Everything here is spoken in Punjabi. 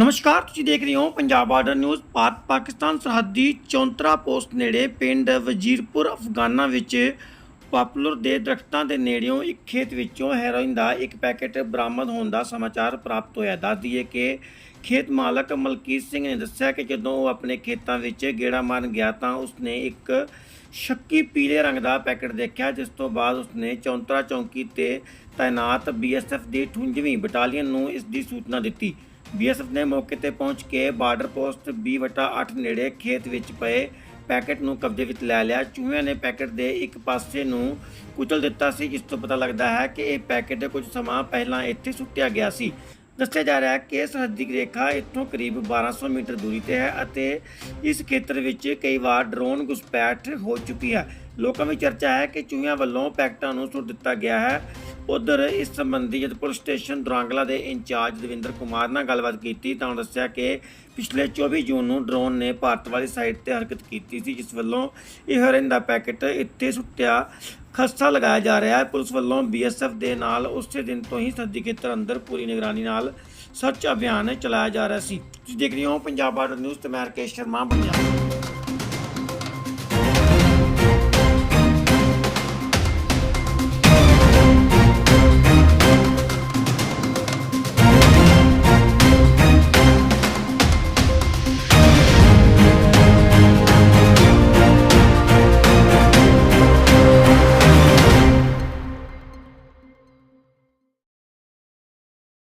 ਨਮਸਕਾਰ, ਤੁਸੀਂ ਦੇਖ ਰਹੇ ਹੋ ਪੰਜਾਬ ਬਾਰਡਰ ਨਿਊਜ਼, ਭਾਰਤ ਪਾਕਿਸਤਾਨ ਸਰਹੱਦੀ ਚੌਂਤਰਾ ਪੋਸਟ ਨੇੜੇ ਪਿੰਡ ਵਜੀਰਪੁਰ, ਅਫਗਾਨਾ ਵਿੱਚ ਪਾਪੂਲਰ ਦੇ ਦਰਖਤਾਂ ਦੇ ਨੇੜਿਓਂ ਇੱਕ ਖੇਤ ਵਿੱਚੋਂ ਹੈਰੋਇਨ ਦਾ ਇੱਕ ਪੈਕੇਟ ਬਰਾਮਦ ਹੋਣ ਦਾ ਸਮਾਚਾਰ ਪ੍ਰਾਪਤ ਹੋਇਆ। ਦੱਸ ਦਈਏ ਕਿ ਖੇਤ ਮਾਲਕ ਮਲਕੀਤ ਸਿੰਘ ਨੇ ਦੱਸਿਆ ਕਿ ਜਦੋਂ ਉਹ ਆਪਣੇ ਖੇਤਾਂ ਵਿੱਚ ਗੇੜਾ ਮਾਰਨ ਗਿਆ ਤਾਂ ਉਸਨੇ ਇੱਕ ਸ਼ੱਕੀ ਪੀਲੇ ਰੰਗ ਦਾ ਪੈਕੇਟ ਦੇਖਿਆ, ਜਿਸ ਤੋਂ ਬਾਅਦ ਉਸਨੇ ਚੌਂਤਰਾ ਚੌਂਕੀ ਤੇ ਤਾਇਨਾਤ ਬੀਐਸਐਫ ਦੀ 58ਵੀਂ ਬਟਾਲੀਅਨ ਨੂੰ ਇਸ ਦੀ ਸੂਚਨਾ ਦਿੱਤੀ। ਬੀਐਸਐਫ ਨੇ ਮੌਕੇ ਤੇ ਪਹੁੰਚ ਕੇ ਬਾਰਡਰ ਪੋਸਟ 20/8 ਨੇੜੇ ਖੇਤ ਵਿੱਚ ਪਏ ਪੈਕੇਟ ਨੂੰ ਕਬਜ਼ੇ ਵਿੱਚ ਲੈ ਲਿਆ। ਚੂਹਿਆਂ ਨੇ ਪੈਕੇਟ ਦੇ ਇੱਕ ਪਾਸੇ ਨੂੰ ਕੁਚਲ ਦਿੱਤਾ ਸੀ, ਜਿਸ ਤੋਂ ਪਤਾ ਲੱਗਦਾ ਹੈ ਕਿ ਇਹ ਪੈਕੇਟ ਕੁਝ ਸਮਾਂ ਪਹਿਲਾਂ ਇੱਥੇ ਸੁੱਟਿਆ ਗਿਆ ਸੀ। ਦੱਸਿਆ ਜਾ ਰਿਹਾ ਹੈ ਕਿ ਸਰਹੱਦੀ ਰੇਖਾ ਇੱਥੋਂ ਕਰੀਬ 1200 ਮੀਟਰ ਦੂਰੀ ਤੇ ਹੈ ਅਤੇ ਇਸ ਖੇਤਰ ਵਿੱਚ ਕਈ ਵਾਰ ਡਰੋਨ ਘੁਸਪੈਠ ਹੋ ਚੁੱਕੀ ਹੈ। ਲੋਕਾਂ ਵਿੱਚ ਚਰਚਾ ਹੈ ਕਿ ਚੂਹਿਆਂ ਵੱਲੋਂ ਪੈਕਟਾਂ ਨੂੰ ਸੁੱਟ ਦਿੱਤਾ ਗਿਆ ਹੈ। ਉਧਰ ਇਸ ਸੰਬੰਧੀ ਜਦ ਪੁਲਿਸ ਸਟੇਸ਼ਨ ਦਰਾਂਗਲਾ ਦੇ ਇੰਚਾਰਜ ਦਵਿੰਦਰ ਕੁਮਾਰ ਨਾਲ ਗੱਲਬਾਤ ਕੀਤੀ ਤਾਂ ਉਹਨਾਂ ਦੱਸਿਆ ਕਿ ਪਿਛਲੇ 24 ਜੂਨ ਨੂੰ ਡਰੋਨ ਨੇ ਭਾਰਤ ਵਾਲੀ ਸਾਈਡ ਤੇ ਹਰਕਤ ਕੀਤੀ ਸੀ, ਜਿਸ ਵੱਲੋਂ ਇਹ ਹੈਰੋਇਨ ਦਾ ਪੈਕੇਟ ਇੱਥੇ ਸੁੱਟਿਆ, ਖਸਤਾ ਲਗਾਇਆ ਜਾ ਰਿਹਾ ਹੈ। ਪੁਲਿਸ ਵੱਲੋਂ ਬੀਐਸਐਫ ਦੇ ਨਾਲ ਉਸੇ ਦਿਨ ਤੋਂ ਹੀ ਸਰਦੀ ਖੇਤਰ ਅੰਦਰ ਪੂਰੀ ਨਿਗਰਾਨੀ ਨਾਲ ਸਰਚ ਅਭਿਆਨ ਚਲਾਇਆ ਜਾ ਰਿਹਾ ਸੀ। ਤੁਸੀਂ ਦੇਖ ਰਹੇ ਹੋ ਪੰਜਾਬ ਬਾਰਡਰ ਨਿਊਜ਼, ਤੇ ਮੈਂ ਰਕੇਸ਼ ਸ਼ਰਮਾ, ਪੰਜਾਬ।